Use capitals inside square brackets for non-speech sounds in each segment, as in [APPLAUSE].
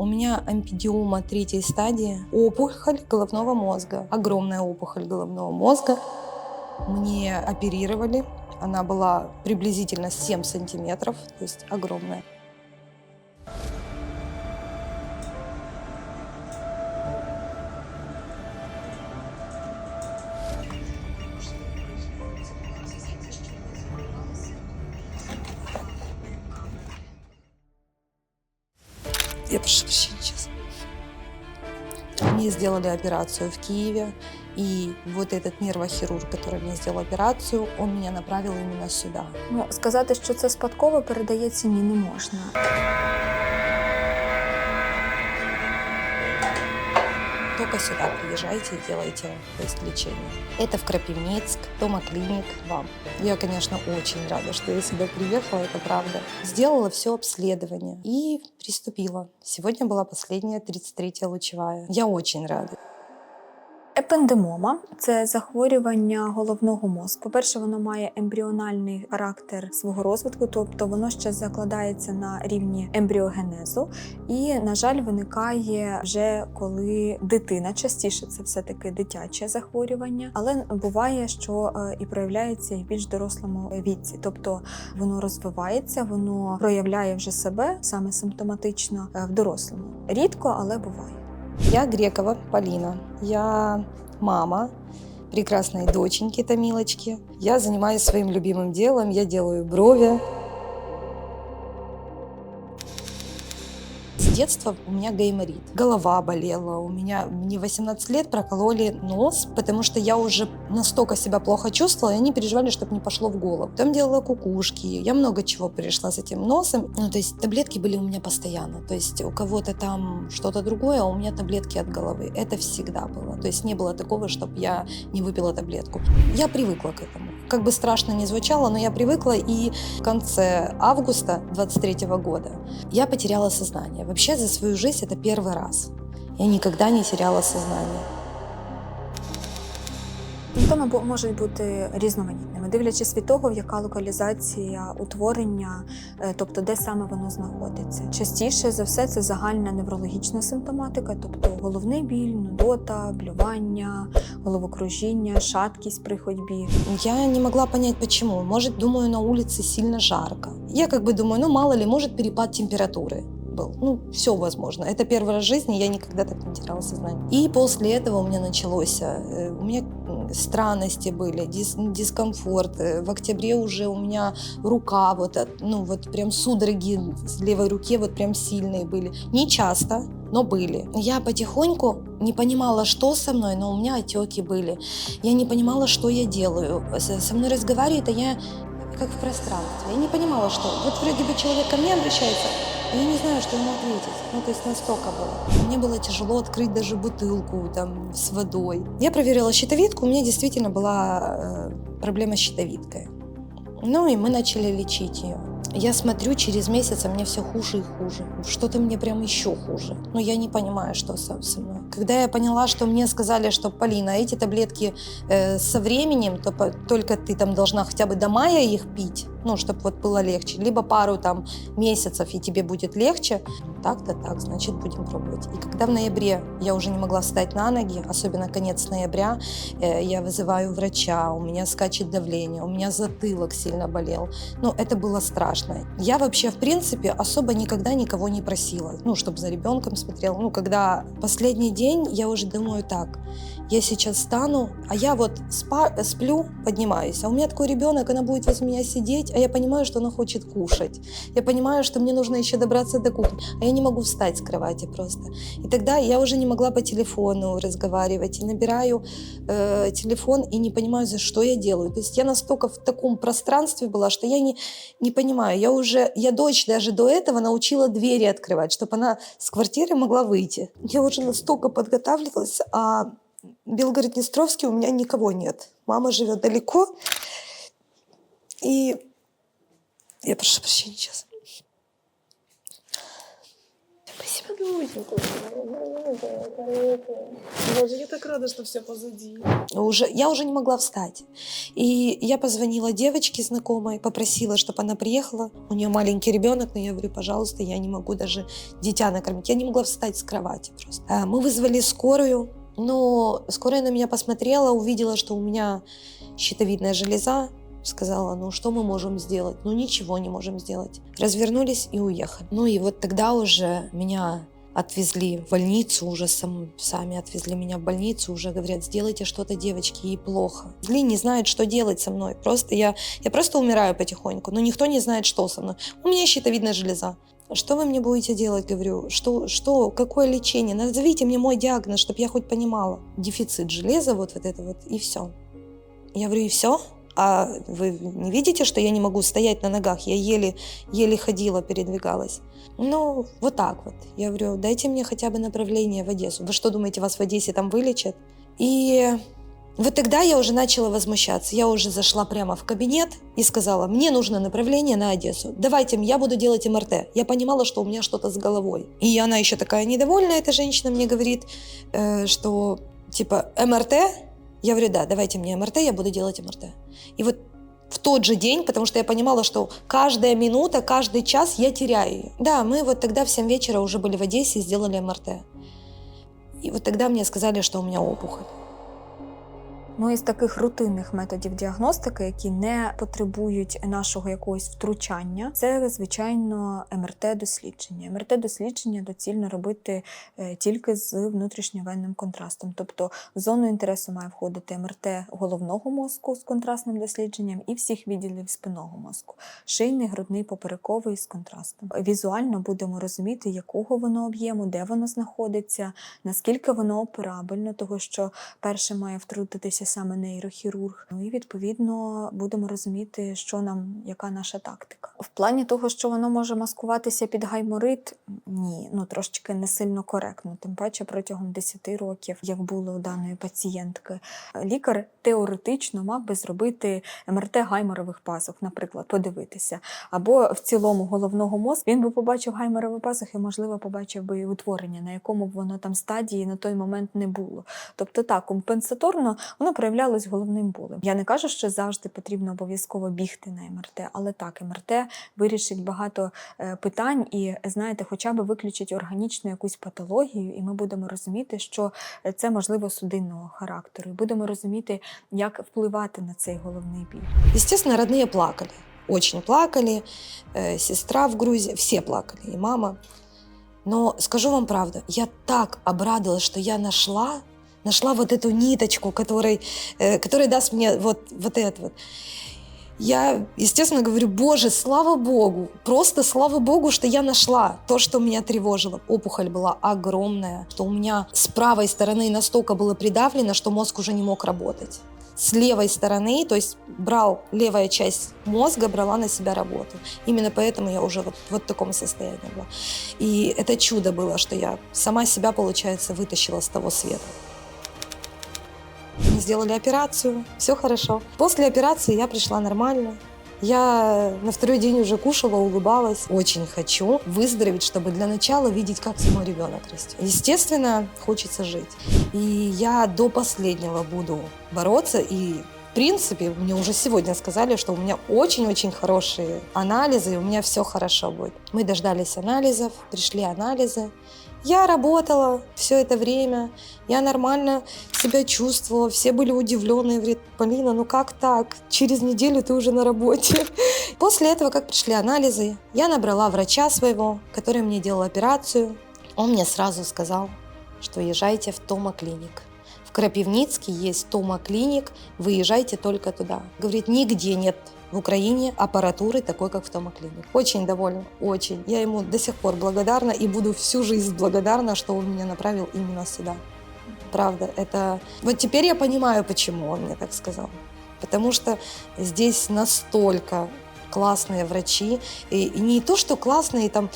У меня ампидиома третьей стадии, опухоль головного мозга, огромная опухоль головного мозга. Мне оперировали, она была приблизительно 7 сантиметров, то есть огромная. Я прошу прощения сейчас. Мне сделали операцию в Киеве, и вот этот нервохирург, который мне сделал операцию, он меня направил именно сюда. Ну, сказати, що це спадково передається, ні, не можна. Только сюда приезжайте и делайте тест лечения. Это в Крапивницк, Тома Клиник, вам. Я, конечно, очень рада, что я сюда приехала, это правда. Сделала все обследование и приступила. Сегодня была последняя 33-я лучевая. Я очень рада. Епендемома це захворювання головного мозку. По-перше, воно має ембріональний характер свого розвитку, тобто воно ще закладається на рівні ембріогенезу, і, на жаль, виникає вже коли дитина частіше це все-таки дитяче захворювання, але буває, що е, і проявляється і в більш дорослому віці, тобто воно розвивається, воно проявляє вже себе саме симптоматично е, в дорослому. Рідко, але буває. Я Грекова Полина. Я мама прекрасной доченьки Томилочки. Я занимаюсь своим любимым делом. Я делаю брови. Детства у меня гайморит. Голова болела. У меня мне 18 лет прокололи нос, потому что я уже настолько себя плохо чувствовала, и они переживали, чтобы не пошло в голову. Там делала кукушки. Я много чего перешла с этим носом. Ну, то есть таблетки были у меня постоянно. То есть у кого-то там что-то другое, а у меня таблетки от головы. Это всегда было. То есть не было такого, чтобы я не выпила таблетку. Я привыкла к этому. Как бы страшно не звучало, но я привыкла, и в конце августа 23 года я потеряла сознание. Вообще за свою жизнь это первый раз. Я никогда не теряла сознание. Симптоми бу- можуть бути різноманітними, дивлячись від того, яка локалізація утворення, е, тобто де саме воно знаходиться. Частіше за все це загальна неврологічна симптоматика, тобто головний біль, нудота, блювання, головокружіння, шаткість при ходьбі. Я не могла понять, почему. Может, думаю, на улице сильно жарко. Я как бы думаю, ну мало ли, может, перепад температуры был. Ну, все возможно. Это первый раз в жизни, я никогда так не теряла сознание. И после этого у меня началось, э, у меня м, странности были, дис- дискомфорт. Э, В октябре уже у меня рука, вот, от- ну, вот прям судороги с левой руке вот прям сильные были. Не часто, но были. Я потихоньку не понимала, что со мной, но у меня отеки были. Я не понимала, что я делаю. Со мной разговаривает, а я как в пространстве. Я не понимала, что... Вот вроде бы человек ко мне обращается, я не знаю, что ему ответить. Ну, то есть настолько было. Мне было тяжело открыть даже бутылку там с водой. Я проверила щитовидку, у меня действительно была э, проблема с щитовидкой. Ну и мы начали лечить ее. Я смотрю, через месяц, а мне все хуже и хуже. Что-то мне прям еще хуже. Но я не понимаю, что со, со мной. Когда я поняла, что мне сказали, что Полина, эти таблетки э, со временем, то по- только ты там должна хотя бы до мая их пить, ну, чтобы вот было легче, либо пару там месяцев, и тебе будет легче, так-то так, значит, будем пробовать. И когда в ноябре я уже не могла встать на ноги, особенно конец ноября, э, я вызываю врача, у меня скачет давление, у меня затылок сильно болел. Ну, это было страшно. Я вообще, в принципе, особо никогда никого не просила, ну, чтобы за ребенком смотрела. Ну, когда последний день, я уже думаю так, я сейчас встану, а я вот спа- сплю, поднимаюсь, а у меня такой ребенок, она будет возле меня сидеть, а я понимаю, что она хочет кушать. Я понимаю, что мне нужно еще добраться до кухни, а я не могу встать с кровати просто. И тогда я уже не могла по телефону разговаривать, и набираю э, телефон и не понимаю, за что я делаю. То есть я настолько в таком пространстве была, что я не, не понимаю. Я уже, я дочь даже до этого научила двери открывать, чтобы она с квартиры могла выйти. Я уже настолько подготавливалась, а Белгород-Днестровский у меня никого нет. Мама живет далеко, и я прошу прощения сейчас. Боже, я так рада, что все позади. Уже, я уже не могла встать. И я позвонила девочке знакомой, попросила, чтобы она приехала. У нее маленький ребенок, но я говорю, пожалуйста, я не могу даже дитя накормить. Я не могла встать с кровати просто. А, Мы вызвали скорую, но скорая на меня посмотрела, увидела, что у меня щитовидная железа, сказала, ну что мы можем сделать? Ну ничего не можем сделать. Развернулись и уехали. Ну и вот тогда уже меня отвезли в больницу, уже сам, сами отвезли меня в больницу, уже говорят, сделайте что-то, девочки, ей плохо. Зли не знают, что делать со мной. Просто я, я просто умираю потихоньку, но никто не знает, что со мной. У меня щитовидная железа. Что вы мне будете делать, говорю? Что, что, какое лечение? Назовите мне мой диагноз, чтобы я хоть понимала. Дефицит железа, вот, вот это вот, и все. Я говорю, и все? А вы не видите, что я не могу стоять на ногах? Я еле, еле ходила, передвигалась. Ну, вот так вот. Я говорю, дайте мне хотя бы направление в Одессу. Вы что думаете, вас в Одессе там вылечат? И вот тогда я уже начала возмущаться. Я уже зашла прямо в кабинет и сказала, мне нужно направление на Одессу. Давайте, я буду делать МРТ. Я понимала, что у меня что-то с головой. И она еще такая недовольная, эта женщина мне говорит, э, что типа МРТ? Я говорю, да, давайте мне МРТ, я буду делать МРТ. И вот в тот же день, потому что я понимала, что каждая минута, каждый час я теряю ее. Да, мы вот тогда в 7 вечера уже были в Одессе и сделали МРТ. И вот тогда мне сказали, что у меня опухоль. Ну, із таких рутинних методів діагностики, які не потребують нашого якогось втручання, це звичайно МРТ-дослідження. МРТ-дослідження доцільно робити е, тільки з внутрішньовенним контрастом. Тобто в зону інтересу має входити МРТ головного мозку з контрастним дослідженням і всіх відділів спинного мозку, шийний, грудний, поперековий з контрастом. Візуально будемо розуміти, якого воно об'єму, де воно знаходиться, наскільки воно операбельно, того що перше має втрутитися саме нейрохірург. Ну і відповідно будемо розуміти, що нам, яка наша тактика. В плані того, що воно може маскуватися під гайморит, ні, ну трошечки не сильно коректно. Тим паче протягом 10 років, як було у даної пацієнтки, лікар теоретично мав би зробити МРТ гайморових пазух, наприклад, подивитися. Або в цілому головного мозку він би побачив гайморові пазухи, можливо, побачив би і утворення, на якому б воно там стадії на той момент не було. Тобто так, компенсаторно воно проявлялось головним болем. Я не кажу, що завжди потрібно обов'язково бігти на МРТ, але так, МРТ вирішить багато е, питань і, знаєте, хоча б виключить органічну якусь патологію, і ми будемо розуміти, що це можливо судинного характеру, і будемо розуміти, як впливати на цей головний біль. Естественно, родные плакали. Очень плакали. Э, сестра в Грузии, все плакали, и мама. Но скажу вам правду, я так обрадовалась, что я нашла, нашла вот эту ниточку, которой, э, которая даст мне вот, вот это вот. Я, естественно, говорю, боже, слава богу, просто слава богу, что я нашла то, что меня тревожило. Опухоль была огромная, что у меня с правой стороны настолько было придавлено, что мозг уже не мог работать. С левой стороны, то есть брал левая часть мозга, брала на себя работу. Именно поэтому я уже вот, вот в таком состоянии была. И это чудо было, что я сама себя, получается, вытащила с того света. Сделали операцию, все хорошо. После операции я пришла нормально. Я на второй день уже кушала, улыбалась. Очень хочу выздороветь, чтобы для начала видеть, как мой ребенок растет. Естественно, хочется жить. И я до последнего буду бороться. И, в принципе, мне уже сегодня сказали, что у меня очень-очень хорошие анализы, и у меня все хорошо будет. Мы дождались анализов, пришли анализы. Я работала все это время, я нормально себя чувствовала, все были удивлены, говорят, Полина, ну как так? Через неделю ты уже на работе. [LAUGHS] После этого, как пришли анализы, я набрала врача своего, который мне делал операцию. Он мне сразу сказал, что езжайте в Тома-клиник. В Крапивницкий есть Тома-клиник, выезжайте только туда. Говорит, нигде нет в Украине аппаратуры такой, как в Тома-клиник. Очень довольна, очень. Я ему до сих пор благодарна и буду всю жизнь благодарна, что он меня направил именно сюда. Правда, это... Вот теперь я понимаю, почему он мне так сказал. Потому что здесь настолько классные врачи. И, и не то, что классные, там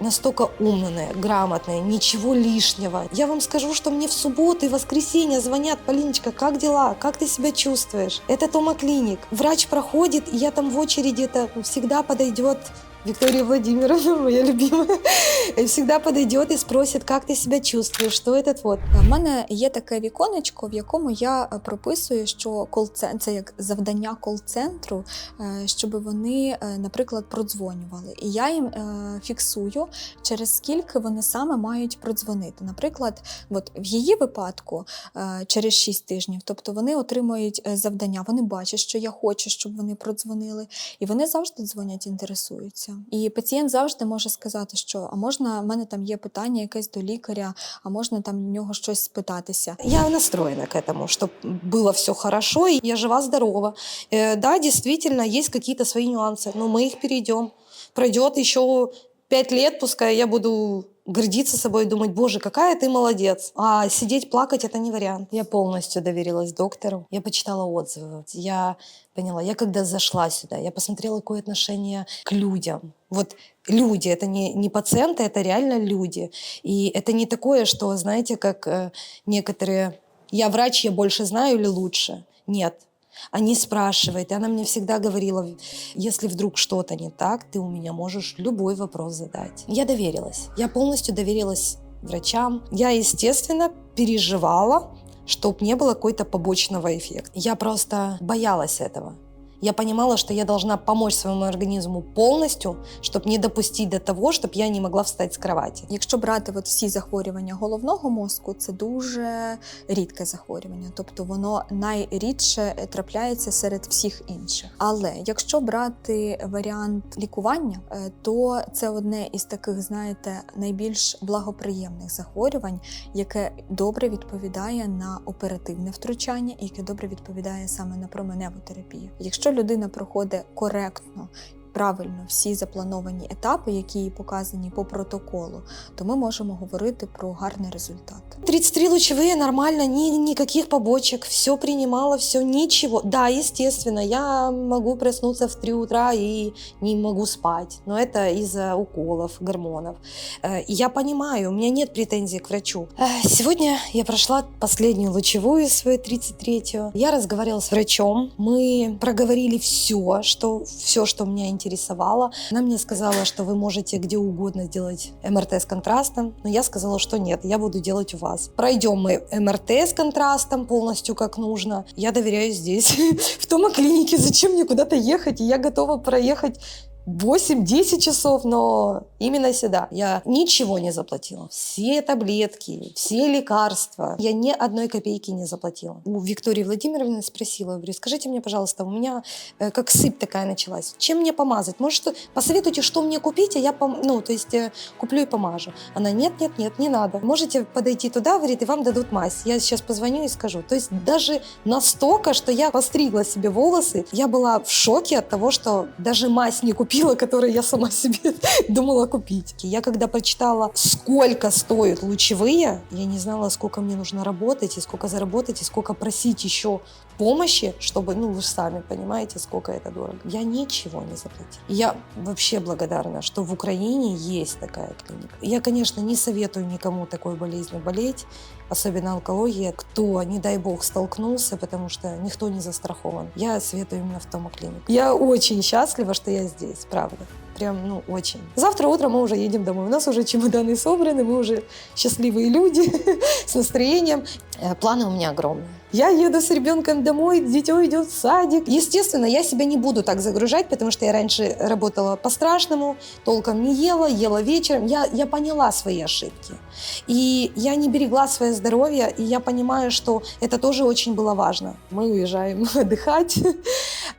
настолько умные, грамотные, ничего лишнего. Я вам скажу, что мне в субботу и воскресенье звонят, Полиночка, как дела, как ты себя чувствуешь? Это Тома Клиник. Врач проходит, и я там в очереди, это всегда подойдет Виктория Владимировна, моя любимая, всегда подойдет и спросит, как ты себя чувствуешь, что этот вот. В мене є таке віконечко, в якому я е, прописую, що кол це як завдання кол-центру, е, щоб вони, е, наприклад, продзвонювали. І я їм фіксую, через скільки вони саме мають продзвонити. Наприклад, от в її випадку через 6 тижнів, тобто вони отримують завдання, вони бачать, що я хочу, щоб вони продзвонили, і вони завжди дзвонять, інтересуються. І пацієнт завжди може сказати, що а можна в мене там є питання якесь до лікаря, а можна там в нього щось спитатися. Я настроена к этому, чтобы было все хорошо, и я жива-здорова. Э, да, действительно, есть какие-то свои нюансы, но мы их перейдем. Пройдет еще пять лет, пускай я буду гордиться собой думать, боже, какая ты молодец. А сидеть плакать это не вариант. Я полностью доверилась доктору. Я почитала отзывы. Я поняла, я когда зашла сюда, я посмотрела, какое отношение к людям. Вот люди, это не, не пациенты, это реально люди. И это не такое, что, знаете, как э, некоторые, я врач, я больше знаю или лучше. Нет. Они спрашивают, и она мне всегда говорила, если вдруг что-то не так, ты у меня можешь любой вопрос задать. Я доверилась, я полностью доверилась врачам. Я, естественно, переживала, чтобы не было какой-то побочного эффекта. Я просто боялась этого. Я понимала, что я должна помочь своему организму полностью, чтобы не допустить до того, чтобы я не могла встать с кровати. Якщо брати от всі захворювання головного мозку, це дуже рідке захворювання, тобто воно найрідше трапляється серед всіх інших. Але якщо брати варіант лікування, е, то це одне із таких, знаєте, найбільш благоприємних захворювань, яке добре відповідає на оперативне втручання і яке добре відповідає саме на променеву терапію. Якщо людина проходить коректно. Правильно, всі заплановані етапи, які показані по протоколу, то ми можемо говорити про гарний результат. 33 лучевые, нормально, ни, никаких побочек, все принимала, все, ничего. Да, естественно, я могу проснуться в 3 утра и не могу спать, но это из-за уколов, гормонов. Э, Я понимаю, у меня нет претензий к врачу. Э, Сегодня я прошла последнюю лучевую, свою 33-ю. Я разговаривала с врачом, мы проговорили все, что, все, что меня интересовало. Она мне сказала, что вы можете где угодно сделать МРТ с контрастом, но я сказала, что нет, я буду делать у вас. Пройдем мы МРТ с контрастом полностью как нужно. Я доверяю здесь, [LAUGHS] в том клинике. Зачем мне куда-то ехать? И я готова проехать 8-10 часов, но именно сюда. Я ничего не заплатила. Все таблетки, все лекарства. Я ни одной копейки не заплатила. У Виктории Владимировны спросила, говорю, скажите мне, пожалуйста, у меня э, как сыпь такая началась. Чем мне помазать? Может, посоветуйте, что мне купить, а я, пом- ну, то есть э, куплю и помажу. Она, нет, нет, нет, не надо. Можете подойти туда, говорит, и вам дадут мазь. Я сейчас позвоню и скажу. То есть даже настолько, что я постригла себе волосы, я была в шоке от того, что даже мазь не купила, которую я сама себе [LAUGHS] думала купить. Я когда прочитала, сколько стоят лучевые, я не знала, сколько мне нужно работать, и сколько заработать, и сколько просить еще помощи, чтобы, ну, вы сами понимаете, сколько это дорого. Я ничего не заплатила. Я вообще благодарна, что в Украине есть такая клиника. Я, конечно, не советую никому такой болезнью болеть, особенно онкология, кто, не дай бог, столкнулся, потому что никто не застрахован. Я советую именно в тому клинику. Я очень счастлива, что я здесь, правда. Прям, ну, очень. Завтра утром мы уже едем домой. У нас уже чемоданы собраны, мы уже счастливые люди [LAUGHS] с настроением. Э, Планы у меня огромные. Я еду с ребенком домой, дитё идет в садик. Естественно, я себя не буду так загружать, потому что я раньше работала по-страшному, толком не ела, ела вечером. Я, я поняла свои ошибки. И я не берегла свое здоровье, и я понимаю, что это тоже очень было важно. Мы уезжаем [LAUGHS] отдыхать.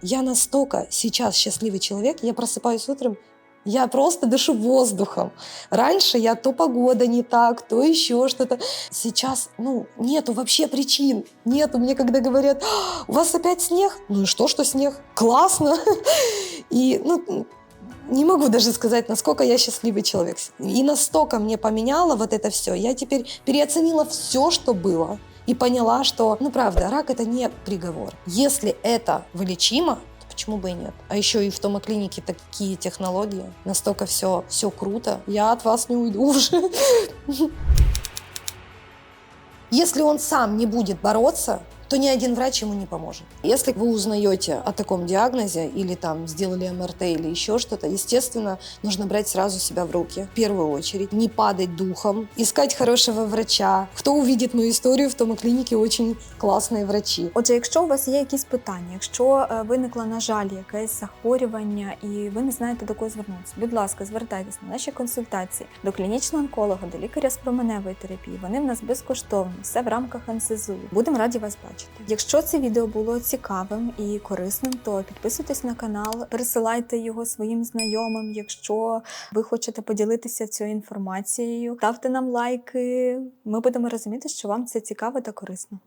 Я настолько сейчас счастливый человек, я просыпаюсь утром, я просто дышу воздухом. Раньше я то погода не так, то еще что-то. Сейчас, ну, нету вообще причин. Нету. Мне когда говорят, «А, у вас опять снег? Ну и что, что снег? Классно. [LAUGHS] И, ну, не могу даже сказать, насколько я счастливый человек. И настолько мне поменяло вот это все. Я теперь переоценила все, что было. И поняла, что, ну правда, рак это не приговор. Если это вылечимо, почему бы и нет? А еще и в томоклинике такие технологии. Настолько все, все круто. Я от вас не уйду уже. [LAUGHS] Если он сам не будет бороться, то ни один врач ему не поможет. Если вы узнаете о таком диагнозе или там сделали МРТ или еще что-то, естественно, нужно брать сразу себя в руки. В первую очередь, не падать духом, искать хорошего врача. Кто увидит мою историю, в том клинике очень классные врачи. Отже, якщо у вас є якісь питання, якщо е, виникла, на жаль, якесь захворювання і ви не знаєте до кого звернутися, будь ласка, звертайтесь на наші консультації до клінічного онколога, до лікаря з променевої терапії. Вони в нас безкоштовні, все в рамках НСЗУ. Будемо раді вас бачити. Якщо це відео було цікавим і корисним, то підписуйтесь на канал, пересилайте його своїм знайомим. Якщо ви хочете поділитися цією інформацією, ставте нам лайки. Ми будемо розуміти, що вам це цікаво та корисно.